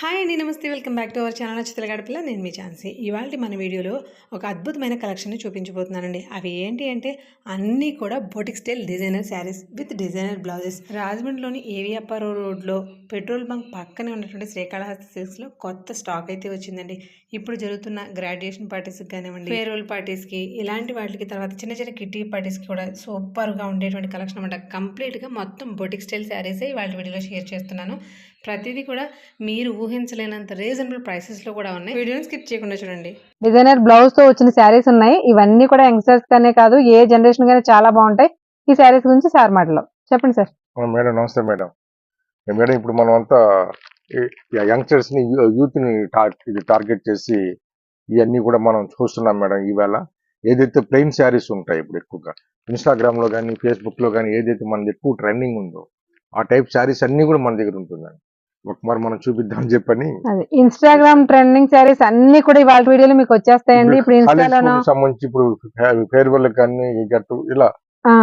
Hi అండి నమస్తే. Welcome back to our channel Chitra Gadapala. నేను మీ ఛాన్సీ ఇవాళ మన వీడియోలో ఒక అద్భుతమైన కలెక్షన్ని చూపించబోతున్నానండి. అవి ఏంటి అంటే అన్నీ కూడా boutique style designer sarees with designer blouses. రాజమండ్రిలోని ఏవి అప్పారో రోడ్లో పెట్రోల్ బంక్ పక్కనే ఉన్నటువంటి శ్రీకాళహస్తి సిల్క్స్లో కొత్త స్టాక్ అయితే వచ్చిందండి. ఇప్పుడు జరుగుతున్న గ్రాడ్యుయేషన్ పార్టీస్కి కానివ్వండి ఫేర్వెల్ పార్టీస్కి ఇలాంటి వాటికి తర్వాత చిన్న చిన్న కిట్టి పార్టీస్కి కూడా సూపర్గా ఉండేటువంటి కలెక్షన్ అనమాట కంప్లీట్గా మొత్తం బొటిక్ స్టైల్ శారీసే ఇవాళ వీడియోలో షేర్ చేస్తున్నాను. ప్రతిదీ కూడా మీరు ఊహించలేనంత రీజనబుల్ ప్రైసెస్లో కూడా ఉన్నాయి. వీడియోని స్కిప్ చేయకుండా చూడండి. డిజైనర్ బ్లౌజ్తో వచ్చిన శారీస్ ఉన్నాయి. ఇవన్నీ కూడా యంగ్స్టర్స్ గానే కాదు ఏ జనరేషన్ గానే చాలా బాగుంటాయి. ఈ శారీస్ గురించి సార్ మాటలో. చెప్పండి సార్ మేడం నమస్తే మేడం. మేడం ఇప్పుడు మనం అంతా యంగ్స్టర్స్ని యూత్ని ఇది టార్గెట్ చేసి ఇవన్నీ కూడా మనం చూస్తున్నాం మేడం. ఈవేళ ఏదైతే ప్లెయిన్ శారీస్ ఉంటాయి ఇప్పుడు ఎక్కువగా ఇన్స్టాగ్రామ్లో కానీ ఫేస్బుక్లో కానీ ఏదైతే మనది ఎక్కువ ట్రెండింగ్ ఉందో ఆ టైప్ శారీస్ అన్ని కూడా మన దగ్గర ఉంటుందండి. మరి మనం చూపిద్దాం అని చెప్పని ఇన్స్టాగ్రామ్ ట్రెండింగ్ శారీస్ అన్ని కూడా ఇవాళ వీడియోలో మీకు వచ్చేస్తాయండి. ఇప్పుడు సంబంధించి ఇప్పుడు ఫేర్వెల్ కానీ గట్టు ఇలా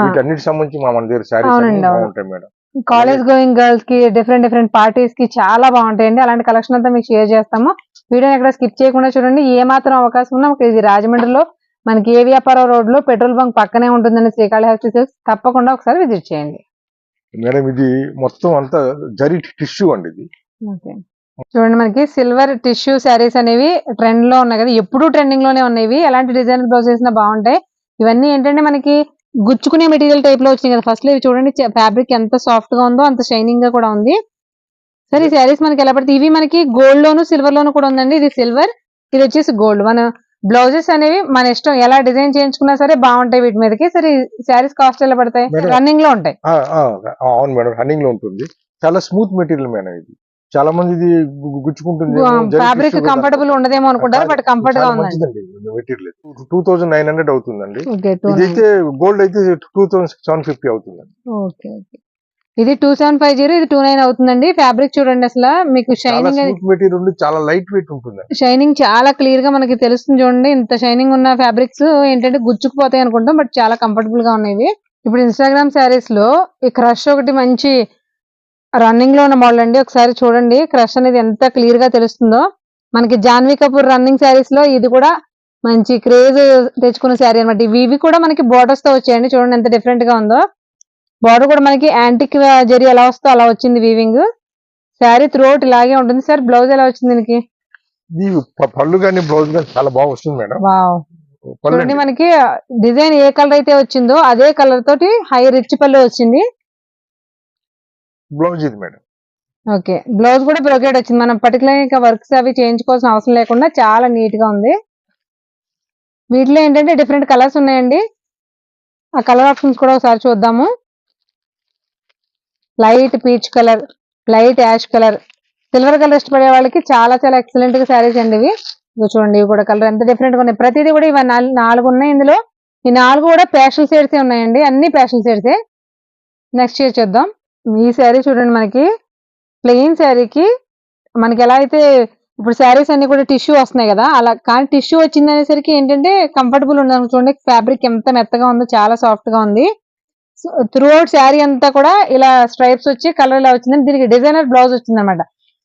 వీటన్నిటి సంబంధించి మా మన దగ్గర. బాగుంటాయి మేడం. కాలేజ్ గోయింగ్ గర్ల్స్కి డిఫరెంట్ డిఫరెంట్ పార్టీస్కి చాలా బాగుంటాయండి. అలాంటి కలెక్షన్ అంతా మీకు షేర్ చేస్తాము. వీడియోని ఎక్కడ స్కిప్ చేయకుండా చూడండి. ఏ మాత్రం అవకాశం ఉన్నా ఇది రాజమండ్రిలో మనకి ఏ వ్యాపారం రోడ్లో పెట్రోల్ బంక్ పక్కనే ఉంటుందండి శ్రీకాళహస్తి తప్పకుండా ఒకసారి విజిట్ చేయండి. మేడం ఇది మొత్తం అంతా జరి టిష్యూ అండి ఇది. చూడండి మనకి సిల్వర్ టిష్యూ శారీస్ అనేవి ట్రెండ్లో ఉన్నాయి కదా. ఎప్పుడూ ట్రెండింగ్లోనే ఉన్నాయి ఎలాంటి డిజైన్ బ్లౌజ్ చేసినా బాగుంటాయి. ఇవన్నీ ఏంటంటే మనకి గుచ్చుకునే మెటీరియల్ టైప్లో వచ్చినాయి కదా. ఫస్ట్ ఇవి చూడండి ఫ్యాబ్రిక్ ఎంత సాఫ్ట్గా ఉందో అంత షైనింగ్గా కూడా ఉంది. సరే ఈ శారీస్ మనకి ఎలా పడితే ఇవి మనకి గోల్డ్ లోను సిల్వర్ లోను కూడా ఉందండి. ఇది సిల్వర్ ఇది వచ్చేసి గోల్డ్. మన బ్లౌజెస్ అనేవి మన ఇష్టం ఎలా డిజైన్ చేయించుకున్నా సరే బాగుంటాయి వీటి మీదకి. సరే శారీస్ కాస్ట్ ఎలా పడతాయి. రన్నింగ్లో ఉంటాయి. అవును మేడం రన్నింగ్లో ఉంటుంది. చాలా స్మూత్ మెటీరియల్ మేడం ఇది. చాలా మంది ఇది గుచ్చుకుంటుంది. ఫ్యాబ్రిక్ కంఫర్టబుల్ ఉండదేమో అనుకుంటారు బట్ కంఫర్ట్గా ఉందండి material two thousand nine hundred అవుతుందండి. ఇదైతే గోల్డ్ అయితే టూ థౌసండ్ సెవెన్ ఫిఫ్టీ అవుతుందండి. Okay okay. ఇది టూ సెవెన్ ఫైవ్ జీరో ఇది టూ నైన్ అవుతుందండి. ఫ్యాబ్రిక్ చూడండి అసలు. మీకు షైనింగ్ మెటీరియల్ చాలా లైట్ వెయిట్ ఉంటుందండి షైనింగ్ చాలా క్లియర్గా మనకి తెలుస్తుంది చూడండి. ఇంత షైనింగ్ ఉన్న ఫ్యాబ్రిక్స్ ఏంటంటే గుచ్చుకుపోతాయి అనుకుంటాం బట్ చాలా కంఫర్టబుల్గా ఉన్నాయి. ఇప్పుడు ఇన్స్టాగ్రామ్ శారీస్లో ఈ క్రష్ ఒకటి మంచి రన్నింగ్లో ఉన్న మోడల్ అండి. ఒకసారి చూడండి క్రష్ అనేది ఎంత క్లియర్గా తెలుస్తుందో. మనకి జాన్వీ కపూర్ రన్నింగ్ శారీస్లో ఇది కూడా మంచి క్రేజ్ తెచ్చుకున్న శారీ అనమాట ఇవి ఇవి కూడా మనకి బోర్డర్స్తో వచ్చాయండి. చూడండి ఎంత డిఫరెంట్గా ఉందో. బార్డర్ కూడా మనకి యాంటిక్ జరీ ఎలా వస్తుందో అలా వచ్చింది వీవింగ్ శారీ త్రోట్ ఇలాగే ఉంటుంది సార్. బ్లౌజ్ ఎలా వచ్చింది దీనికి? పళ్ళు కానీ బ్లౌజ్ కానీ చాలా బాగా వస్తుంది మేడం. చూడండి మనకి డిజైన్ ఏ కలర్ అయితే వచ్చిందో అదే కలర్ తోటి హై రిచ్ పళ్ళు వచ్చింది. బ్లౌజ్ ఇది మేడం. ఓకే బ్లౌజ్ కూడా బ్రొకేట్ వచ్చింది. మనం పర్టికులర్ ఇంకా వర్క్స్ అవి చేయించుకోవాల్సిన అవసరం లేకుండా చాలా నీట్గా ఉంది. వీటిలో ఏంటంటే డిఫరెంట్ కలర్స్ ఉన్నాయండి. ఆ కలర్ ఆప్షన్స్ కూడా ఒకసారి చూద్దాము. Light peach colour light ash colour. Silver colour ఇష్టపడే వాళ్ళకి చాలా చాలా ఎక్సలెంట్గా శారీస్ అండి ఇవి. చూడండి ఇవి కూడా కలర్ ఎంత డిఫరెంట్గా ఉన్నాయి. ప్రతిదీ కూడా ఇవి నాలుగు ఉన్నాయి ఇందులో. ఈ నాలుగు కూడా ప్యాషల్ షేడ్స్ ఉన్నాయండి. అన్ని ప్యాషల్ షేడ్స్ నెక్స్ట్ ఇయర్ చూద్దాం. ఈ శారీ చూడండి మనకి. ప్లెయిన్ శారీకి మనకి ఎలా అయితే ఇప్పుడు శారీస్ అన్ని కూడా టిష్యూ వస్తున్నాయి కదా. అలా కానీ టిష్యూ వచ్చింది అనేసరికి ఏంటంటే కంఫర్టబుల్ ఉండదు చూడండి ఫ్యాబ్రిక్ ఎంత మెత్తగా ఉందో చాలా సాఫ్ట్గా ఉంది. త్రూ అవుట్ శారీ అంతా కూడా ఇలా స్ట్రైప్స్ వచ్చి కలర్ ఇలా వచ్చింది దీనికి డిజైనర్ బ్లౌజ్ వచ్చింది అనమాట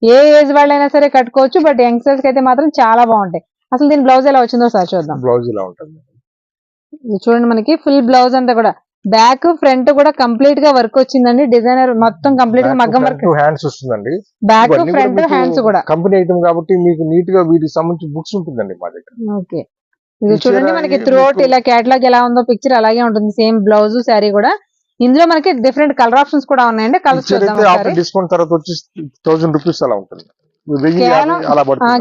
ఏ ఏజ్ వాళ్ళైనా సరే కట్టుకోవచ్చు బట్ యంగ్స్టర్స్కి అయితే మాత్రం చాలా బాగుంటాయి. అసలు దీని బ్లౌజ్ ఎలా వచ్చిందో సార్ చూద్దాం. బ్లౌజ్ ఇలా ఉంటుంది? ఇది చూడండి మనకి ఫుల్ బ్లౌజ్ అంతా కూడా. బ్యాక్ ఫ్రంట్ కూడా కంప్లీట్గా వర్క్ వచ్చిందండి. డిజైనర్ మొత్తం కంప్లీట్గా మగ్గం వర్క్ హ్యాండ్స్ వస్తుందండి. బ్యాక్ ఫ్రంట్ హ్యాండ్స్ కూడా. కంపెనీ ఐటమ్ కాబట్టి మీకు నీట్గా వీటికి సంబంధించి బుక్స్ ఉంటుందండి మా దగ్గర. ఓకే. ఇది చూడండి మనకి ఈ త్రూ మీకు- ఇలా క్యాటలాగ్ ఎలా ఉందో పిక్చర్ అలాగే ఉంటుంది. సేమ్ బ్లౌజ్ శారీ కూడా. ఇందులో మనకి డిఫరెంట్ కలర్ ఆప్షన్స్ కూడా ఉన్నాయండి. ఆఫ్టర్ డిస్కౌంట్ తర్వాత వచ్చి థౌసండ్ రూపీస్ అలా ఉంటుంది.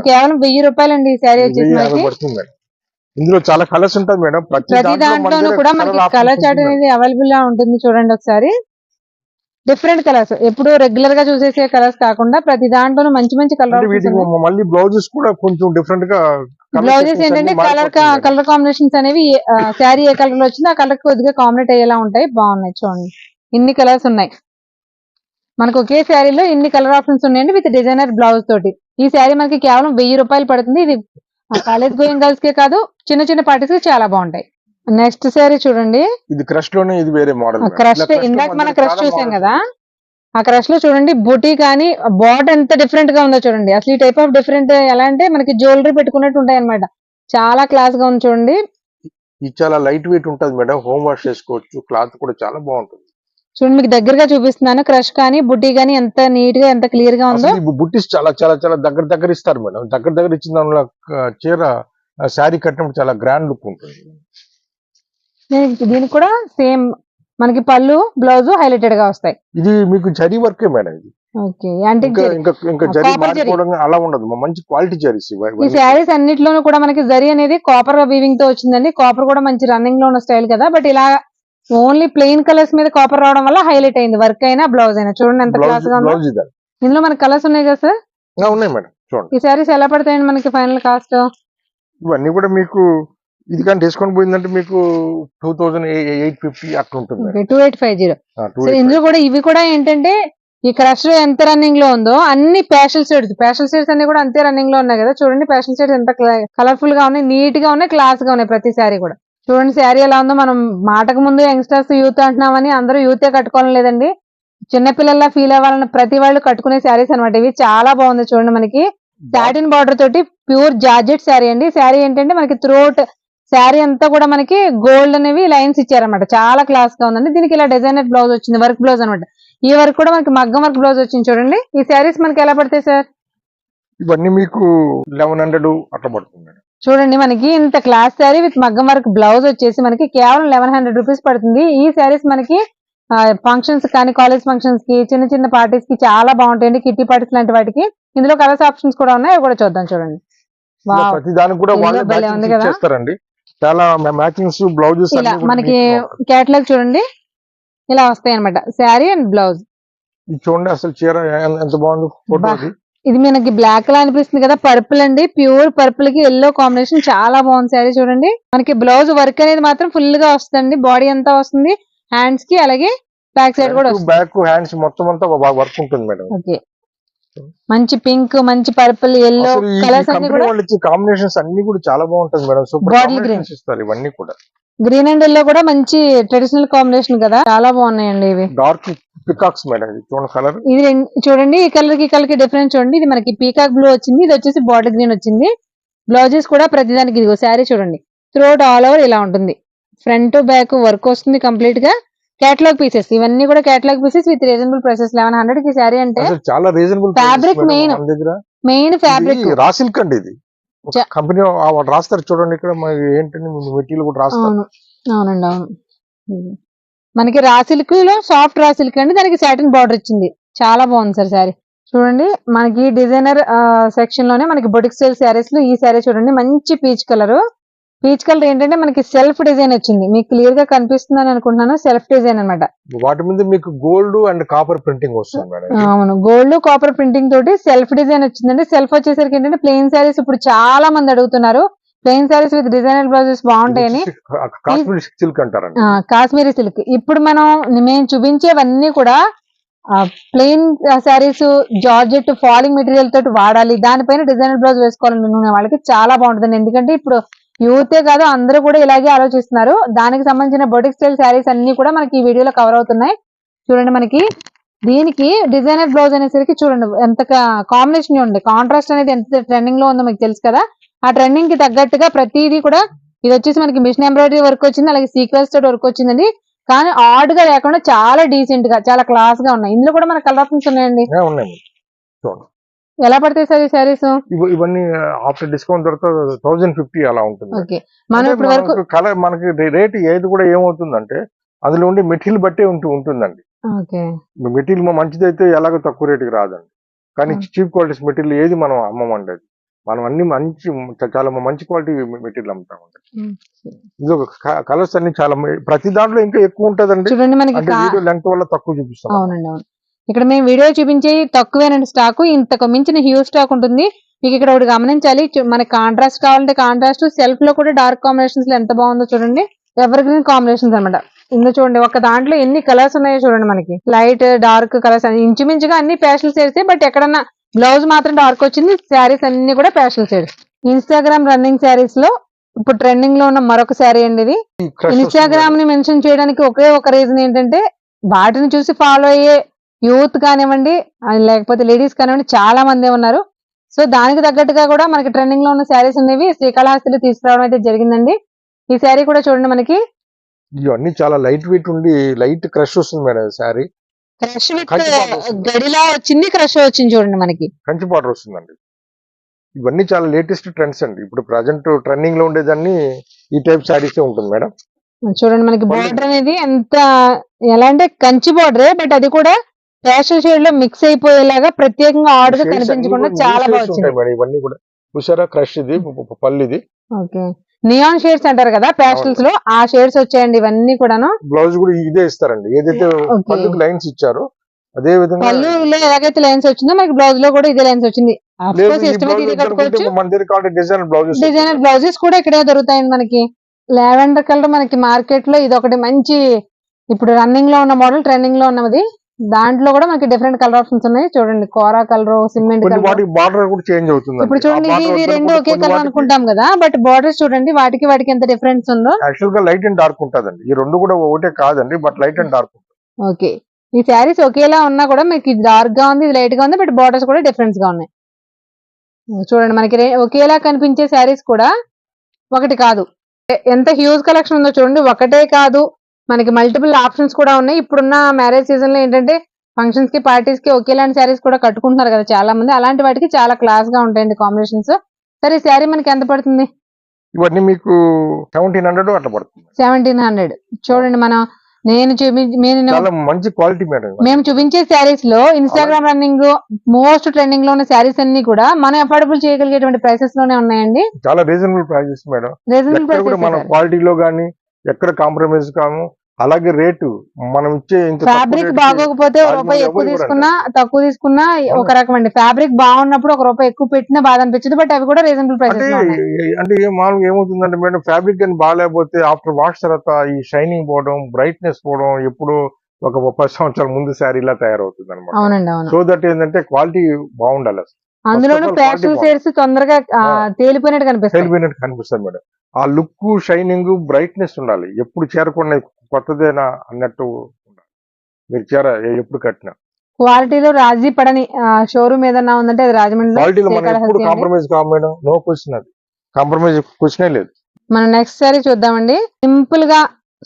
కేవలం- వెయ్యి రూపాయలండి ఈ శారీ వచ్చేసి ఇందులో చాలా కలర్స్ ఉంటాయి మేడం. ప్రతి దాంట్లోనూ కూడా మనకి కలర్ చార్ట్. అనేది అవైలబుల్గా ఉంటుంది చూడండి ఒకసారి. డిఫరెంట్ కలర్స్ ఎప్పుడు రెగ్యులర్గా చూసేసే కలర్స్ కాకుండా ప్రతి దాంట్లోనూ మంచి మంచి కలర్ మళ్ళీ బ్లౌజెస్ కూడా కొంచెం డిఫరెంట్గా బ్లౌజెస్ ఏంటంటే కలర్. కలర్ కాంబినేషన్స్ అనేవి శారీ ఏ కలర్లో వచ్చిందో ఆ కలర్ కొద్దిగా కాంబినేట్ అయ్యేలా ఉంటాయి. బాగున్నాయి చూడండి. ఇన్ని కలర్స్ ఉన్నాయి. మనకు ఒకే శారీలో ఇన్ని కలర్ ఆప్షన్స్ ఉన్నాయండి విత్ డిజైనర్ బ్లౌజ్ తోటి. ఈ శారీ మనకి కేవలం వెయ్యి రూపాయలు పడుతుంది. ఇది కాలేజ్ గోయింగ్ గర్ల్స్ కే కాదు చిన్న చిన్న పార్టీస్కి చాలా బాగుంటాయి. నెక్స్ట్ శారీ చూడండి. ఇది క్రష్లోనే ఇది వేరే మోడల్ క్రష్ ఇందాక మనం క్రష్ చూసాం కదా. ఆ క్రష్లో చూడండి బుటీ కానీ బాట్ ఎంత డిఫరెంట్గా ఉందో చూడండి. అసలు ఈ టైప్ ఆఫ్ డిఫరెంట్ ఎలా అంటే మనకి జ్యువెలరీ పెట్టుకున్నట్టు ఉంటాయి అనమాట చాలా క్లాస్గా ఉంది చూడండి. ఇది చాలా లైట్ వెయిట్ ఉంటుంది మేడం హోమ్ వాష్ చేసుకోవచ్చు క్లాత్ కూడా చాలా బాగుంటుంది. చూడండి మీకు దగ్గరగా చూపిస్తున్నాను క్రష్ కానీ బుటీ కానీ ఎంత నీట్గా ఎంత క్లియర్గా ఉందో. బుట్టీస్ చాలా చాలా చాలా దగ్గర దగ్గర ఇస్తారు మేడం. దగ్గర దగ్గర ఇచ్చిన దానిలో చీర శారీ కట్టినప్పుడు చాలా గ్రాండ్ లుక్ ఉంటుంది. దీనికి కూడా సేమ్ మనకి పళ్ళు బ్లౌజ్ హైలైటెడ్గా వస్తాయి. ఇది మీకు జరీ వర్కే మేడం ఇది. ఓకే అంటే అలా ఉండదు. మంచి క్వాలిటీ జరీస్ ఈ శారీస్ అన్నిట్లోనూ కూడా మనకి జరీ అనేది కాపర్ వీవింగ్తో వచ్చిందండి. కాపర్ కూడా మంచి రన్నింగ్లో ఉన్న స్టైల్ కదా. బట్ ఇలా ఓన్లీ ప్లెయిన్ కలర్స్ మీద కాపర్ రావడం వల్ల హైలైట్ అయింది. వర్క్ అయినా బ్లౌజ్ అయినా. చూడండి ఎంత క్లాస్గా ఉందో. ఇందులో మనకి కలర్స్ ఉన్నాయి కదా సార్ ఉన్నాయి మేడం. చూడండి. ఈ శారీస్ ఎలా పడతాయండి మనకి ఫైనల్ కాస్ట్ ఇవన్నీ కూడా మీకు ఇది కానీ డిస్కౌంట్ పోయిందంటే మీకు టూ థౌజండ్ ఎయిట్ ఫిఫ్టీ అట్లా ఉంటుంది టూ ఎయిట్ ఫైవ్ జీరో ఇందులో కూడా ఇవి కూడా ఏంటంటే ఈ క్రష్ ఎంత రన్నింగ్లో ఉందో అన్ని ప్యాషల్ షేడ్స్ ప్యాషల్ షేడ్స్ అన్ని కూడా అంతే రన్నింగ్లో ఉన్నాయి కదా. చూడండి ప్యాషల్ షేడ్స్ ఎంత కలర్ఫుల్గా ఉన్నాయి నీట్గా ఉన్నాయి క్లాస్గా ఉన్నాయి ప్రతి శారీ కూడా. చూడండి శారీ ఎలా ఉందో మనం మాటకు ముందు యంగ్స్టర్స్ యూత్ అంటున్నామని అందరూ యూతే కట్టుకోవడం లేదండి. చిన్నపిల్లల్లా ఫీల్ అవ్వాలని ప్రతి వాళ్ళు కట్టుకునే శారీస్ అన్నమాట. ఇవి చాలా బాగుంది చూడండి మనకి. సాటిన్ బార్డర్ తోటి ప్యూర్ జార్జెట్ శారీ అండి. శారీ ఏంటంటే మనకి త్రోట్ శారీ అంతా కూడా మనకి గోల్డ్ అనేవి లైన్స్ ఇచ్చారన్నమాట. చాలా క్లాస్గా ఉందండి. దీనికి ఇలా డిజైనర్ బ్లౌజ్ వచ్చింది వర్క్ బ్లౌజ్ అన్నమాట. ఈ వర్క్ కూడా మనకి మగ్గం వర్క్ బ్లౌజ్ వచ్చింది చూడండి. ఈ శారీస్ మనకి ఎలా పడతాయి సార్ ఇవన్నీ మీకు లెవెన్ హండ్రెడ్ అట్లా పడుతుంది చూడండి మనకి ఇంత క్లాస్ శారీ విత్ మగ్గం వర్క్ బ్లౌజ్ వచ్చేసి మనకి కేవలం లెవెన్ హండ్రెడ్ రూపీస్ పడుతుంది. ఈ శారీస్ మనకి ఫంక్షన్స్ కానీ కాలేజ్ ఫంక్షన్స్కి చిన్న చిన్న పార్టీస్కి చాలా బాగుంటాయండి. కిట్టి పార్టీస్ లాంటి వాటికి. ఇందులో కలర్స్ ఆప్షన్స్ కూడా ఉన్నాయి. అవి కూడా చూద్దాం చూడండి. ఉంది కదా? చాలా మ్యాచింగ్స్ బ్లౌజెస్ ఇలా మనకి కేటలాగ్ చూడండి. ఇలా వస్తాయి అనమాట శారీ అండ్ బ్లౌజ్ చూడండి అసలు చీర ఎంత బాగుంది ఇది మనకి బ్లాక్ లా అనిపిస్తుంది కదా. పర్పుల్ అండి. ప్యూర్ పర్పుల్కి ఎల్లో కాంబినేషన్ చాలా బాగుంది శారీ చూడండి. మనకి బ్లౌజ్ వర్క్ అనేది మాత్రం ఫుల్గా వస్తుంది బాడీ అంతా వస్తుంది. హ్యాండ్స్కి అలాగే బ్యాక్ సైడ్ కూడా వస్తుంది. బ్యాక్ హ్యాండ్స్ మొత్తం అంతా వర్క్ ఉంటుంది మేడం. ఓకే. మంచి పింక్ మంచి పర్పుల్ ఎల్లో కలర్స్ అన్ని కూడా కాంబినేషన్స్ అన్ని కూడా చాలా బాగుంటుంది మేడం. సూపర్ కాంబినేషన్స్ ఇస్తారు ఇవన్నీ కూడా. గ్రీన్ అండ్ ఎల్లో కూడా మంచి ట్రెడిషనల్ కాంబినేషన్ కదా. చాలా బాగున్నాయండి ఇవి. Dark peacocks madam. ఇది చూడండి కలర్ ఇది చూడండి ఈ కలర్కి కలర్కి డిఫరెన్స్ చూడండి. ఇది మనకి పీకాక్ బ్లూ వచ్చింది ఇది వచ్చేసి బాటిల్ గ్రీన్ వచ్చింది. బ్లౌజెస్ కూడా ప్రతిదానికి ఇదిగో శారీ చూడండి. త్రోట్ ఆల్ ఓవర్ ఇలా ఉంటుంది. ఫ్రంట్ బ్యాక్ వర్క్ వస్తుంది కంప్లీట్గా. కేటలాగ్ పీసెస్ ఇవన్నీ కూడా catalogue pieces with reasonable prices eleven హండ్రెడ్కి శారీ అంటే చాలా రీజనబుల్. మన దగ్గర. మెయిన్ ఫ్యాబ్రిక్ ఇది రా సిల్క్ అండి ఇది. కంపెనీ రాస్తారు చూడండి ఇక్కడ. ఏంటంటే మెటీరియల్ కూడా రాస్తారు. అవును. అవునండి అవును. మనకి రా సిల్క్లో సాఫ్ట్ రా సిల్క్ అండి. దానికి సాటిన్ బార్డర్ ఇచ్చింది. చాలా బాగుంది సార్ శారీ చూడండి మనకి డిజైనర్ సెక్షన్లోనే మనకి బొటిక్ స్టైల్ శారీస్లో ఈ శారీ చూడండి. మంచి పీచ్ కలర్ పీచ్ కలర్ ఏంటంటే మనకి సెల్ఫ్ డిజైన్ వచ్చింది. మీకు క్లియర్గా కనిపిస్తుందని అనుకుంటున్నాను. సెల్ఫ్ డిజైన్ అన్నమాట. వాటి మీద మీకు గోల్డ్ అండ్ కాపర్ ప్రింటింగ్ వస్తుంది అవును. గోల్డ్ కాపర్ ప్రింటింగ్ తోటి సెల్ఫ్ డిజైన్ వచ్చిందండి. సెల్ఫ్ వచ్చేసరికి ఏంటంటే ప్లెయిన్ శారీస్ ఇప్పుడు చాలా మంది అడుగుతున్నారు. Plain saris with designer blouses బాగుంటాయని. కాశ్మీర్ సిల్క్ కాశ్మీరీ ఇప్పుడు మనం మేము చూపించేవన్నీ కూడా plain saris georgette falling material తోటి వాడాలి. దానిపైన డిజైనర్ బ్లౌజ్ వేసుకోవాలనుకునే వాళ్ళకి చాలా బాగుంటుంది ఎందుకంటే ఇప్పుడు యూతే కాదు అందరూ కూడా ఇలాగే ఆలోచిస్తున్నారు. దానికి సంబంధించిన బొటిక్ స్టైల్ శారీస్ అన్ని కూడా మనకి ఈ వీడియోలో కవర్ అవుతున్నాయి. చూడండి మనకి. దీనికి డిజైనర్ బ్లౌజ్ అనేసరికి చూడండి ఎంత కాంబినేషన్ చూడండి కాంట్రాస్ట్ అనేది ఎంత ట్రెండింగ్లో ఉందో మీకు తెలుసు కదా. ఆ ట్రెండింగ్కి తగ్గట్టుగా ప్రతిదీ కూడా ఇది వచ్చేసి మనకి మిషన్ ఎంబ్రాయిడరీ వర్క్ వచ్చింది అలాగే సీక్వెన్స్ తోటి వర్క్ వచ్చిందండి. కానీ ఆడ్గా లేకుండా చాలా డీసెంట్గా చాలా క్లాస్గా ఉన్నాయి. ఇందులో కూడా మన కలర్ ఆప్షన్స్ ఉన్నాయండి. ఉన్నాయి. ఎలా పడతాయి సార్ ఈ ఇవ- ఇవన్నీ ఆఫ్టర్ డిస్కౌంట్ తర్వాత థౌజండ్ ఫిఫ్టీ అలా ఉంటుంది. మనం వరకు కలర్ మనకి రేట్ ఏది కూడా ఏమవుతుందంటే అందులో ఉండే మెటీరియల్ బట్టే ఉంటూ ఉంటుందండి. మెటీరియల్ మంచిది అయితే ఎలాగో తక్కువ రేటుకి రాదండి. కానీ. చీప్ క్వాలిటీస్ మెటీరియల్ ఏది మనం అమ్మమండి అది. మనం అన్ని మంచి చాలా మంచి క్వాలిటీ మెటీరియల్ అమ్ముతామండి. ఇది కలర్స్ అన్ని చాలా ప్రతి దాంట్లో ఇంకా ఎక్కువ ఉంటదండి. లెంగ్త్ వల్ల తక్కువ చూపిస్తాం. ఇక్కడ మేము వీడియో చూపించే తక్కువేనండి స్టాక్. ఇంతకు మించిన హ్యూజ్ స్టాక్ ఉంటుంది. మీకు ఇక్కడ ఒకటి గమనించాలి. మనకి కాంట్రాస్ట్ కావాలంటే కాంట్రాస్ట్ సెల్ఫ్లో కూడా డార్క్ కాంబినేషన్స్లో ఎంత బాగుందో చూడండి. ఎవర్ గ్రీన్ కాంబినేషన్స్ అన్నమాట. ఇందులో చూడండి ఒక దాంట్లో ఎన్ని కలర్స్ ఉన్నాయో చూడండి మనకి. లైట్ డార్క్ కలర్స్ ఇంచుమించుగా అన్ని ప్యాషల్ షేడ్స్ బట్ ఎక్కడన్నా బ్లౌజ్ మాత్రం డార్క్ వచ్చింది. శారీస్ అన్ని కూడా ప్యాషల్ షేడ్స్ ఇన్స్టాగ్రామ్ రన్నింగ్ శారీస్లో ఇప్పుడు ట్రెండింగ్లో ఉన్న మరొక శారీ అండి ఇది. ఇన్స్టాగ్రామ్ని మెన్షన్ చేయడానికి ఒకే ఒక రీజన్ ఏంటంటే వాటిని చూసి ఫాలో అయ్యే యూత్ కానివ్వండి లేకపోతే లేడీస్ కానివ్వండి చాలా మంది ఉన్నారు. సో దానికి తగ్గట్టుగా కూడా మనకి ట్రెండింగ్లో ఉన్న శారీస్ అనేవి శ్రీకాళహస్తిలో తీసుకురావడం అయితే జరిగిందండి. ఈ శారీ కూడా చూడండి మనకి. ఇవన్నీ చాలా లైట్ వెయిట్ ఉండి లైట్ క్రష్ వస్తుంది మేడం శారీ. క్రష్ విత్ వస్తుంది. గడిలా వచ్చింది క్రష్ వచ్చింది చూడండి మనకి. కంచి బార్డర్ వస్తుందండి. ఇవన్నీ చాలా లేటెస్ట్ ట్రెండ్స్ అండి. ఇప్పుడు ప్రజెంట్ ట్రెండింగ్లో ఉండేదాన్ని ఈ టైప్ శారీసే ఉంటుంది మేడం. చూడండి మనకి. బార్డర్ అనేది ఎంత ఎలా అంటే కంచి బార్డర్ బట్ అది కూడా ప్యాషన్ షేడ్లో మిక్స్ అయిపోయేలాగా ప్రత్యేకంగా ఆర్డర్ కనిపించకుండా కూడా చాలా new బాగా shades వచ్చింది ఉంటాయి మేడం ఇవన్నీ కూడా. క్రష్ ఇది పళ్ళు ఇది ఓకే నియాన్ షేడ్స్ అంటారు కదా ప్యాస్టల్స్లో ఆ షేడ్స్ వచ్చాయండి ఇవన్నీ కూడాను. బ్లౌజ్ కూడా ఇదే ఇస్తారండి. ఏదైతే. పళ్ళుకి లైన్స్ ఇచ్చారో అదే విధంగా పళ్ళులో ఎలాగైతే లైన్స్ వచ్చిందో మనకి బ్లౌజ్లో కూడా ఇదే లైన్స్ వచ్చింది. డిజైనర్ బ్లౌజెస్ కూడా ఇక్కడే దొరుకుతాయండి మనకి. లావెండర్ కలర్ మనకి మార్కెట్లో ఇది ఒకటి మంచి ఇప్పుడు రన్నింగ్లో ఉన్న మోడల్ ట్రెండింగ్లో ఉన్నది. దాంట్లో కూడా మనకి డిఫరెంట్ కలర్ ఆప్షన్స్ ఉన్నాయి. చూడండి కోరా కలర్ సిమెంట్ బార్డర్ కూడా చేంజ్ అవుతుంది ఇప్పుడు చూడండి ఇది ఇది రెండు ఒకే కలర్ అనుకుంటాం కదా బట్ బార్డర్స్ చూడండి వాటికి వాటికి ఎంత డిఫరెన్స్ ఉందో. యాక్చువల్గా లైట్ అండ్ డార్క్ ఉంటదండి. ఈ రెండు కూడా ఒకటే కాదండి but light and dark okay ఈ శారీస్ ఒకేలా ఉన్నా కూడా మీకు డార్క్గా ఉంది ఇది లైట్గా ఉంది బట్ బార్డర్స్ కూడా డిఫరెన్స్గా ఉన్నాయి. చూడండి మనకి ఒకేలా కనిపించే శారీస్ కూడా ఒకటి కాదు. ఎంత హ్యూజ్ కలెక్షన్ ఉందో చూడండి ఒకటే కాదు. మనకి మల్టిపుల్ ఆప్షన్స్ కూడా ఉన్నాయి. ఇప్పుడున్న మ్యారేజ్ సీజన్లో ఏంటంటే ఫంక్షన్స్కి పార్టీస్కి ఒకేలాంటి శారీస్ కూడా కట్టుకుంటున్నారు కదా చాలా మంది అలాంటి వాటికి చాలా క్లాస్గా ఉంటాయండి కాంబినేషన్స్ సరే శారీ మనకి ఎంత పడుతుంది? ఇవన్నీ మీకు సెవెంటీన్ హండ్రెడ్ అట్లా పడుతుంది. సెవెంటీన్ హండ్రెడ్ చూడండి మనం నేను నేను మంచి క్వాలిటీ మేడం మేము చూపించే శారీస్లో ఇన్స్టాగ్రామ్ రన్నింగ్ మోస్ట్ ట్రెండింగ్లో ఉన్న శారీస్ అన్ని కూడా మనం అఫోర్డబుల్ చేయగలిగేటువంటి ప్రైసెస్లోనే ఉన్నాయండి. చాలా రీజనబుల్ ప్రైజెస్ మేడం. రీజనబుల్ కూడా మనం ప్రైసెస్ క్వాలిటీలో గానీ ఎక్కడ కాంప్రమైజ్ కాము అలాగే రేటు మనం ఇచ్చే ఫ్యాబ్రిక్ బాగోకపోతే ఒక రూపాయి ఎక్కువ తీసుకున్నా తక్కువ తీసుకున్నా ఒక రకం అండి ఫ్యాబ్రిక్ బాగున్నప్పుడు ఒక రూపాయి ఎక్కువ పెట్టినా బాధ అనిపించదు బట్ అవి కూడా రీజనబుల్ ఉన్నాయి. అంటే ఏ- మామూలుగా ఏమవుతుందంటే మేడం ఫ్యాబ్రిక్ అని బాగాలేకపోతే ఆఫ్టర్ వాష్ తర్వాత ఈ షైనింగ్ పోవడం బ్రైట్నెస్ పోవడం ఎప్పుడు ఒక పది సంవత్సరాల ముందు శారీ ఇలా తయారవుతుంది అనమాట సో దట్ ఏంటంటే క్వాలిటీ బాగుండాలి అందులోనూ quality షేడ్స్ తొందరగా. తేలిపోయినట్టు కనిపిస్తాయి. వెళ్ళిపోయినట్టు కనిపిస్తుంది మేడం. ఆ లుక్ షైనింగ్ బ్రైట్నెస్ ఉండాలి. ఎప్పుడు చేరకుండా కొత్తదేనా అన్నట్టు మీరు చేర ఎప్పుడు కట్టినా? క్వాలిటీలో రాజీ పడని షోరూమ్ ఏదన్నా ఉందంటే అది క్వాలిటీలో మనం ఎప్పుడు. కాంప్రమైజ్ నో క్వశ్చన్ అది. కాంప్రమైజ్ క్వశ్చనే లేదు. మనం నెక్స్ట్ సారీ చూద్దామండి. సింపుల్గా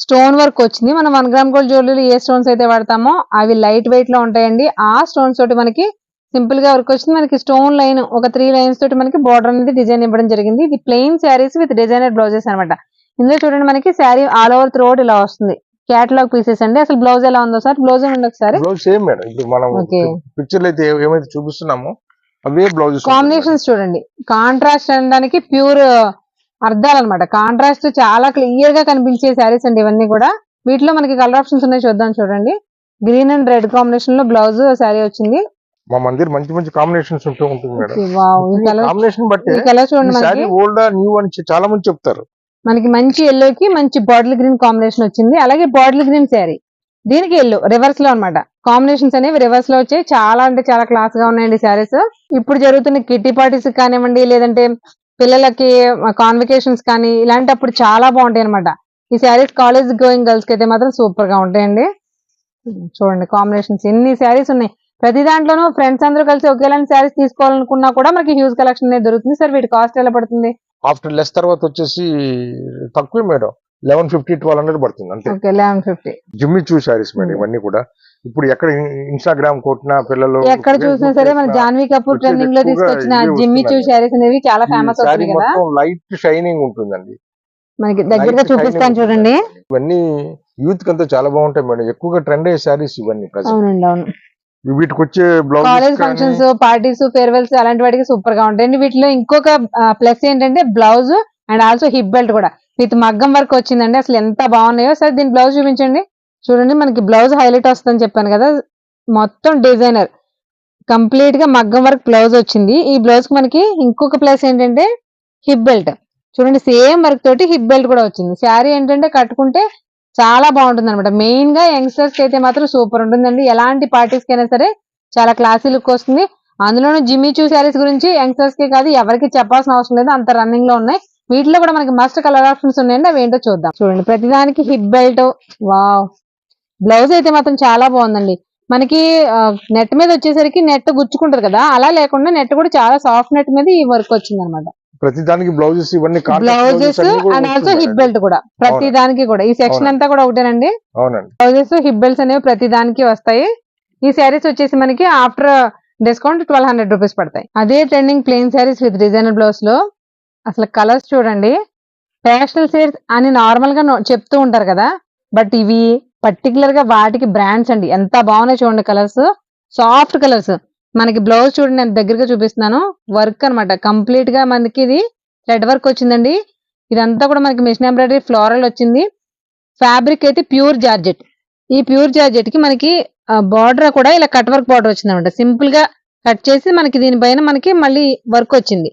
స్టోన్ వర్క్ వచ్చింది. మనం వన్ గ్రామ్ గోల్డ్ జ్యువెలరీ ఏ స్టోన్స్ అయితే వాడతామో అవి లైట్ వెయిట్లో ఉంటాయండి. ఆ స్టోన్స్ తోటి మనకి సింపుల్గా వర్క్ వచ్చింది. మనకి స్టోన్ లైన్ ఒక త్రీ లైన్స్ తోటి మనకి బార్డర్ అనేది డిజైన్ ఇవ్వడం జరిగింది. ఇది plain saris with designer blouses అన్నమాట. ఇందులో చూడండి మనకి శారీ ఆల్ ఓవర్ త్రోట్ ఇలా వస్తుంది. క్యాటలాగ్ పీసెస్ అండి. అసలు బ్లౌజ్ ఎలా ఉందో సార్? బ్లౌజ్ ఏమండి ఒకసారి? Blouse same madam. ఇప్పుడు మనం Okay. పిక్చర్లు అయితే ఏమైతే చూపిస్తున్నామో అవే బ్లౌజెస్ కాంబినేషన్స్ చూడండి. కాంట్రాస్ట్ అనడానికి ప్యూర్ అర్థాలు అనమాట కాంట్రాస్ట్ చాలా క్లియర్గా కనిపించే శారీస్ అండి ఇవన్నీ కూడా. వీటిలో మనకి కలర్ ఆప్షన్స్ ఉన్నాయి చూద్దాం చూడండి. గ్రీన్ అండ్ రెడ్ కాంబినేషన్లో బ్లౌజ్ శారీ వచ్చింది. మా మందిర్ మంచి మంచి కాంబినేషన్స్ ఉంటూ ఉంటుంది మేడం. కాంబినేషన్ బట్టి చూడండి ఓల్డ్ న్యూ అని చాలా మంది చెప్తారు. మనకి మంచి ఎల్లోకి మంచి బాటిల్ గ్రీన్ కాంబినేషన్ వచ్చింది. అలాగే బాటిల్ గ్రీన్ శారీ దీనికి ఎల్లో రివర్స్లో అన్నమాట. కాంబినేషన్స్ అనేవి రివర్స్లో వచ్చాయి. చాలా అంటే చాలా క్లాస్గా ఉన్నాయండి శారీస్ ఇప్పుడు జరుగుతున్న కిట్టి పార్టీస్ కానివ్వండి లేదంటే పిల్లలకి కాన్వికేషన్స్ కానీ ఇలాంటప్పుడు చాలా బాగుంటాయి అనమాట ఈ శారీస్ కాలేజ్ గోయింగ్ గర్ల్స్కి అయితే మాత్రం సూపర్గా ఉంటాయండి. చూడండి కాంబినేషన్స్ ఎన్ని శారీస్ ఉన్నాయి. ప్రతి దాంట్లోనూ ఫ్రెండ్స్ అందరూ కలిసి ఒకేలాంటి శారీస్ తీసుకోవాలనుకున్నా కూడా మనకి హ్యూజ్ కలెక్షన్ అనేది దొరుకుతుంది. సార్ వీటి కాస్ట్ ఎలా పడుతుంది? ఆఫ్టర్ లెస్ తర్వాత వచ్చేసి తక్కువే madam. Eleven fifty twelve hundred పడుతుంది అంతే. Eleven fifty. Jimmy Choo saris madam. ఇవన్నీ కూడా. ఇప్పుడు ఎక్కడ ఇన్స్టాగ్రామ్ కొట్టినా పిల్లలు ఎక్కడ చూసినా సరే మన జాన్వీ కపూర్ ట్రెండింగ్లో తీసుకొచ్చిన జిమ్మి చూ వస్తున్నాయి. శారీస్ అనేవి చాలా ఫేమస్ అవుతుంది కదా. మొత్తం లైట్ షైనింగ్ ఉంటుందండి. మనకి దగ్గరగా చూపిస్తాను చూడండి. ఇవన్నీ యూత్ కంతా చాలా బాగుంటాయి మేడం. ఎక్కువగా ట్రెండ్ అయ్యే శారీస్ ఇవన్నీ అవునండి అవును. వీటికి వచ్చే కాలేజ్ ఫంక్షన్స్ పార్టీస్ ఫేర్వెల్స్ అలాంటి వాటికి సూపర్గా ఉంటాయండి వీటిలో ఇంకొక ప్లస్ ఏంటంటే blouse and also hip belt కూడా. విత్ మగ్గం వర్క్ వచ్చిందండి. అసలు ఎంత బాగున్నాయో. సరే దీని బ్లౌజ్ చూపించండి. చూడండి మనకి బ్లౌజ్ హైలైట్ వస్తుందని చెప్పాను కదా. మొత్తం డిజైనర్ కంప్లీట్గా మగ్గం వర్క్ బ్లౌజ్ వచ్చింది. ఈ బ్లౌజ్కి మనకి ఇంకొక ప్లస్ ఏంటంటే హిప్ బెల్ట్ చూడండి సేమ్ వర్క్ తోటి హిప్ బెల్ట్ కూడా వచ్చింది. శారీ ఏంటంటే కట్టుకుంటే చాలా బాగుంటుంది అనమాట మెయిన్గా యంగ్స్టర్స్ అయితే మాత్రం సూపర్ ఉంటుందండి. ఎలాంటి పార్టీస్ కైనా సరే చాలా క్లాసీ లుక్ వస్తుంది. అందులోనూ జిమ్మి చూ శారీస్ గురించి యంగ్స్టర్స్కి కాదు ఎవరికి చెప్పాల్సిన అవసరం లేదు. అంత రన్నింగ్లో ఉన్నాయి. వీటిలో కూడా మనకి మస్ట్ కలర్ ఆప్షన్స్ ఉన్నాయండి. అవి ఏంటో చూద్దాం. చూడండి ప్రతిదానికి హిప్ బెల్ట్ వావ్ బ్లౌజ్ అయితే మాత్రం చాలా బాగుందండి. మనకి నెట్ మీద వచ్చేసరికి నెట్ గుచ్చుకుంటారు కదా. అలా లేకుండా నెట్ కూడా చాలా సాఫ్ట్ నెట్ మీద ఈ వర్క్ వచ్చింది అనమాట ప్రతి దానికి బ్లౌజెస్ ఇవన్నీ blouses and also hip belt కూడా. ప్రతి. దానికి కూడా. ఈ సెక్షన్. అంతా కూడా ఒకటేనండి? అవునండి. బ్లౌజెస్ హిప్ బెల్ట్స్ అనేవి ప్రతి దానికి వస్తాయి. ఈ శారీస్ వచ్చేసి మనకి after discount twelve hundred rupees పడతాయి. అదే trending plain saris with designer బ్లౌజ్లో. అసలు కలర్స్ చూడండి. పేస్టల్ షేడ్స్ అని నార్మల్గా చెప్తూ ఉంటారు కదా. బట్ ఇవి పర్టికులర్గా వాటికి బ్రాండ్స్ అండి. ఎంత బాగున్నాయి చూడండి కలర్స్ సాఫ్ట్ కలర్స్ మనకి బ్లౌజ్ చూడండి నేను దగ్గరగా చూపిస్తున్నాను. వర్క్ అన్నమాట. కంప్లీట్గా మనకి ఇది రెడ్ వర్క్ వచ్చిందండి. ఇదంతా కూడా మనకి మిషన్ ఎంబ్రాయిడరీ ఫ్లోరల్ వచ్చింది. ఫ్యాబ్రిక్ అయితే ప్యూర్ జార్జెట్ ఈ ప్యూర్ జార్జెట్కి మనకి బార్డర్ కూడా ఇలా కట్ వర్క్ బార్డర్ వచ్చింది అనమాట సింపుల్గా కట్ చేసి మనకి దీనిపైన మనకి మళ్ళీ వర్క్ వచ్చింది.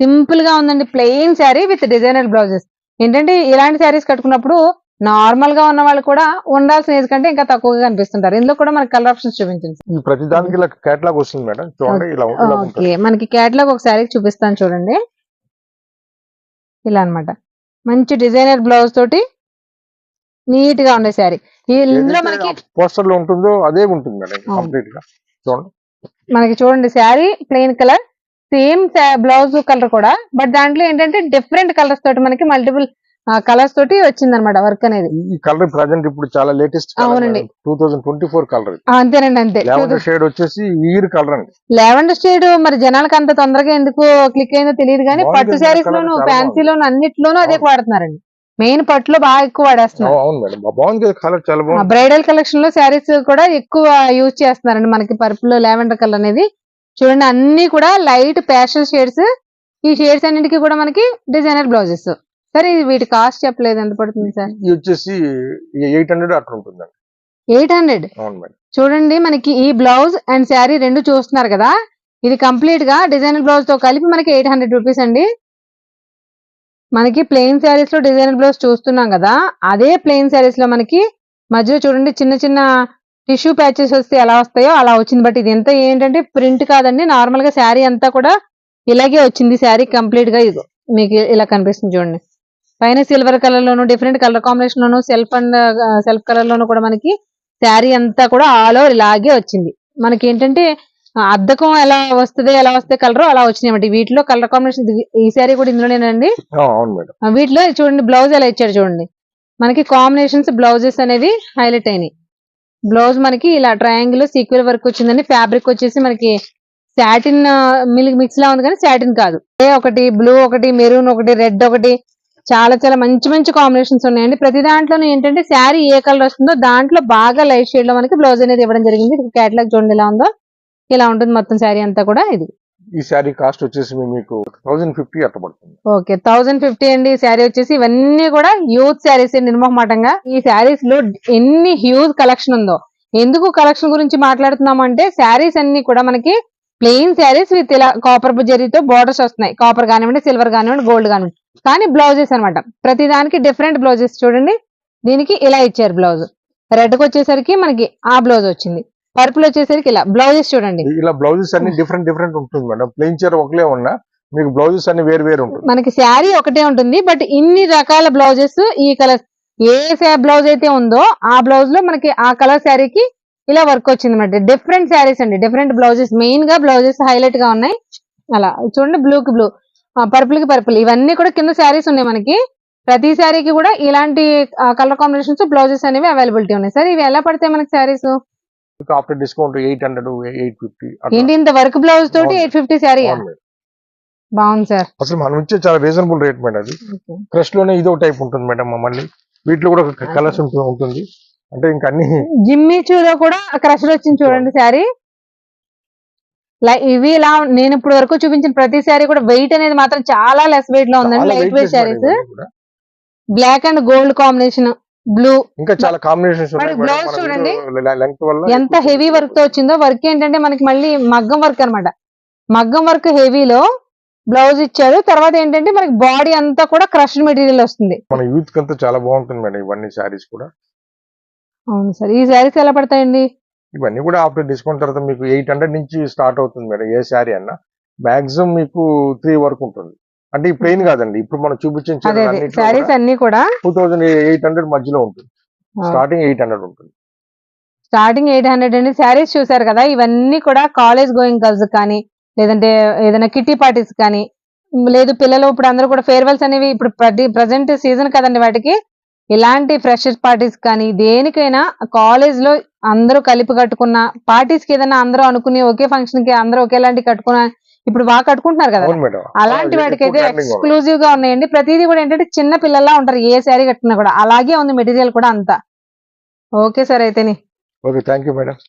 సింపుల్గా ఉందండి plain sari with designer blouses ఏంటంటే ఇలాంటి శారీస్ కట్టుకున్నప్పుడు నార్మల్గా ఉన్న వాళ్ళు కూడా ఉండాల్సిన ఏజ్ కంటే ఇంకా తక్కువగా కనిపిస్తుంటారు. ఇందులో కూడా మనకి కలర్ ఆప్షన్స్ ప్రతి దానికి ఇలా కేటలాగ్ వస్తుంది మేడం. చూడండి ఇలా ఇలా ఓకే. మనకి క్యాట్లాగ్ ఒక శారీ చూపిస్తాను చూడండి. ఇలా అన్నమాట. మంచి డిజైనర్ బ్లౌజ్ తోటి నీట్గా ఉండే శారీ. ఇందులో మనకి పోస్టర్లో ఉంటుందో అదే ఉంటుంది మేడం అవును. కంప్లీట్గా చూడండి. మనకి చూడండి sari plain colour same blouse colour కూడా. బట్ దాంట్లో ఏంటంటే డిఫరెంట్ కలర్స్ తోటి మనకి మల్టిపుల్ కలర్స్ తోటి వచ్చింది అనమాట వర్క్ అనేది. ఈ- కలర్ ప్రజెంట్ ఇప్పుడు చాలా లేటెస్ట్ అవునండి. Two thousand twenty four colour అంతేనండి అంతే. లెవెండర్ షేడ్ వచ్చేసి కలర్ అండి. లెవెండర్ షేడ్ మరి జనాలకు అంత తొందరగా ఎందుకు క్లిక్ అయిందో తెలియదు కానీ పట్టు శారీస్ లోను చాలా ఫ్యాన్సీలోను అన్నిట్లోనూ అదే. వాడుతున్నారండి. మెయిన్ పట్టులో బాగా ఎక్కువ వాడేస్తున్నారు. బ్రైడల్ కలెక్షన్లో శారీస్ కూడా ఎక్కువ యూజ్ చేస్తున్నారండి మనకి పర్పుల్ లావెండర్ కలర్ అనేది. చూడండి అన్ని కూడా లైట్ ప్యాషల్ షేడ్స్ ఈ షేడ్స్ అన్నిటికీ కూడా మనకి డిజైనర్ బ్లౌజెస్ సరే వీటి కాస్ట్ చెప్పలేదు. ఎంత పడుతుంది సార్? ఇది వచ్చేసి ఎయిట్ హండ్రెడ్ అట్లా ఉంటుందండి. Eight hundred? అవును మేడం. చూడండి మనకి ఈ బ్లౌజ్ అండ్ శారీ రెండు చూస్తున్నారు కదా? ఇది కంప్లీట్గా డిజైనర్ బ్లౌజ్తో కలిపి మనకి ఎయిట్ హండ్రెడ్ రూపీస్ అండి. మనకి ప్లెయిన్ శారీస్లో డిజైనర్ బ్లౌజ్ చూస్తున్నాం కదా? అదే ప్లెయిన్ శారీస్లో మనకి మధ్యలో చూడండి చిన్న చిన్న టిష్యూ ప్యాచెస్ వస్తే ఎలా వస్తాయో అలా వచ్చింది. బట్ ఇది ఎంత ఏంటంటే ప్రింట్ కాదండి. నార్మల్గా శారీ అంతా కూడా ఇలాగే వచ్చింది. శారీ కంప్లీట్గా ఇది మీకు ఇలా కనిపిస్తుంది చూడండి. పైన సిల్వర్ కలర్ లోను డిఫరెంట్ కలర్ కాంబినేషన్ లోను సెల్ఫ్ అండ్ సెల్ఫ్ కలర్ లోను కూడా మనకి శారీ అంతా కూడా ఆల్ ఓవర్ ఇలాగే వచ్చింది. మనకి ఏంటంటే అద్దకం ఎలా వస్తుంది ఎలా వస్తే కలర్ అలా వచ్చినాయి వీటిలో కలర్ కాంబినేషన్ ఈ శారీ కూడా ఇందులోనేనండి. వీటిలో చూడండి బ్లౌజ్ ఎలా ఇచ్చాడు చూడండి. మనకి కాంబినేషన్స్ బ్లౌజెస్ అనేవి హైలైట్ అయినాయి. బ్లౌజ్ మనకి ఇలా ట్రయాంగిల్ సీక్వెల్ వర్క్ వచ్చిందండి. ఫ్యాబ్రిక్ వచ్చేసి మనకి సాటిన్ మిల్క్ మిక్స్ లా ఉంది కానీ సాటిన్ కాదు. ఒకటి బ్లూ ఒకటి మెరూన్ ఒకటి రెడ్ ఒకటి చాలా చాలా మంచి మంచి కాంబినేషన్స్ ఉన్నాయండి. ప్రతి దాంట్లోనూ ఏంటంటే శారీ ఏ కలర్ వస్తుందో దాంట్లో బాగా లైట్ షేడ్లో మనకి బ్లౌజ్ అనేది ఇవ్వడం జరిగింది. క్యాటలాగ్ చూడండి ఎలా ఉందో. ఇలా ఉంటుంది మొత్తం శారీ అంతా కూడా ఇది. ఈ శారీ కాస్ట్ వచ్చేసి మీకు థౌసండ్ ఫిఫ్టీ పడుతుంది. ఓకే థౌసండ్ ఫిఫ్టీ అండి. ఈ శారీ వచ్చేసి ఇవన్నీ కూడా యూత్ శారీస్ నిర్మోహమాటంగా. ఈ శారీస్లో ఎన్ని హ్యూజ్ కలెక్షన్ ఉందో. ఎందుకు కలెక్షన్ గురించి మాట్లాడుతున్నాం అంటే శారీస్ అన్ని కూడా మనకి ప్లెయిన్ శారీస్ విత్ ఇలా కాపర్ జరీతో బార్డర్స్ వస్తున్నాయి. కాపర్ కానివ్వండి సిల్వర్ కానివ్వండి గోల్డ్ కానివ్వండి. కానీ బ్లౌజెస్ అన్నమాట. ప్రతి దానికి డిఫరెంట్ బ్లౌజెస్ చూడండి. దీనికి ఇలా ఇచ్చారు బ్లౌజ్. రెడ్కి వచ్చేసరికి మనకి ఆ బ్లౌజ్ వచ్చింది. పర్పుల్ వచ్చేసరికి ఇలా. బ్లౌజెస్ చూడండి. ఇలా బ్లౌజెస్ అన్ని డిఫరెంట్ డిఫరెంట్ ఉంటుంది మేడం. ప్లెయిన్ చీర ఒకలే ఉన్నా మీకు బ్లౌజెస్ అన్ని వేరు వేరు ఉంటుంది. మనకి శారీ ఒకటే ఉంటుంది. బట్ ఇన్ని రకాల బ్లౌజెస్ ఈ కలర్ ఏ బ్లౌజ్ అయితే ఉందో ఆ బ్లౌజ్లో మనకి ఆ కలర్ శారీకి ఇలా వర్క్ వచ్చింది అనమాట డిఫరెంట్ శారీస్ అండి. Different blouses. మెయిన్గా బ్లౌజెస్ హైలైట్గా ఉన్నాయి. అలా. చూడండి బ్లూ కి బ్లూ పర్పుల్కి పర్పుల్. ఇవన్నీ కూడా కింద శారీస్ ఉన్నాయి మనకి. ప్రతి శారీకి కూడా ఇలాంటి కలర్ కాంబినేషన్స్ బ్లౌజెస్ అనేవి అవైలబిలిటీ ఉన్నాయి. సార్ ఇవి ఎలా పడతాయి మనకి saris? After discount eight hundred eight fifty ఏంటి ఇంత వర్క్ బ్లౌజ్ తోటి. Eight fifty sari? బాగుంది. సార్. అసలు మనం ఇచ్చే చాలా రీజనబుల్ రేట్ మేడం అది. క్రష్లోనే ఇదో టైప్ ఉంటుంది మేడం మళ్ళీ. వీటిలో కూడా కలర్స్ ఉంటుంది. అంటే ఇంకా అన్ని జిమ్మి చూలో కూడా క్రష్ వచ్చింది చూడండి శారీ. ఇవి ఇలా నేను ఇప్పుడు వరకు చూపించిన ప్రతి శారీ కూడా వెయిట్ అనేది మాత్రం చాలా లెస్ వెయిట్లో ఉందండి. Light weight saris. Black and gold combination blue ఇంకా చాలా కాంబినేషన్స్ ఉన్నాయి blouse చూడండి. ఎంత హెవీ వర్క్తో వచ్చిందో వర్క్ ఏంటంటే మనకి మళ్ళీ మగ్గం వర్క్ అన్నమాట. మగ్గం వర్క్ హెవీలో బ్లౌజ్ ఇచ్చాడు తర్వాత ఏంటంటే మనకి బాడీ అంతా కూడా క్రష్ మెటీరియల్ వస్తుంది. మన యూత్కి అంతా చాలా బాగుంటుంది మేడం ఇవన్నీ శారీస్ కూడా. అవును సార్. ఈ శారీస్ ఎలా పడతాయండి? ఇవన్నీ కూడా ఆఫ్టర్ డిస్కౌంట్ తర్వాత మీకు ఎయిట్ హండ్రెడ్ నుంచి స్టార్ట్ అవుతుంది మేడం ఏ శారీ అన్నా. మాక్సిమం మీకు త్రీ వరకు ఉంటుంది. అంటే ఈ ప్లెయిన్ కాదండి. ఇప్పుడు మనం చూపించిన టూ థౌసండ్ ఎయిట్ హండ్రెడ్ మధ్యలో ఉంటుంది. స్టార్టింగ్ ఎయిట్ హండ్రెడ్ ఉంటుంది. స్టార్టింగ్ ఎయిట్ హండ్రెడ్ అండి. శారీస్ చూసారు కదా ఇవన్నీ కూడా కాలేజ్ గోయింగ్ గర్ల్స్ కానీ లేదంటే ఏదైనా కిట్టి పార్టీస్ కానీ లేదు పిల్లలు ఇప్పుడు అందరూ కూడా ఫేర్వెల్స్ అనేవి ఇప్పుడు ప్రజెంట్ సీజన్ కదండి వాటికి. ఇలాంటి ఫ్రెషర్స్ పార్టీస్ కానీ దేనికైనా కాలేజ్లో అందరూ కలిపి కట్టుకున్న పార్టీస్కి ఏదైనా అందరూ అనుకుని ఒకే ఫంక్షన్కి అందరూ ఒకేలాంటి కట్టుకున్న ఇప్పుడు బాగా కట్టుకుంటున్నారు కదా. అలాంటి ఆ, వాటికి అయితే ఎక్కువ trending ఉంది. ఎక్స్క్లూజివ్గా ఉన్నాయండి. ప్రతిదీ కూడా ఏంటంటే చిన్న పిల్లల్లా ఉంటారు ఏ శారీ కట్టినా కూడా. అలాగే ఉంది మెటీరియల్ కూడా అంతా. Okay sir అయితేని. Okay thank you madam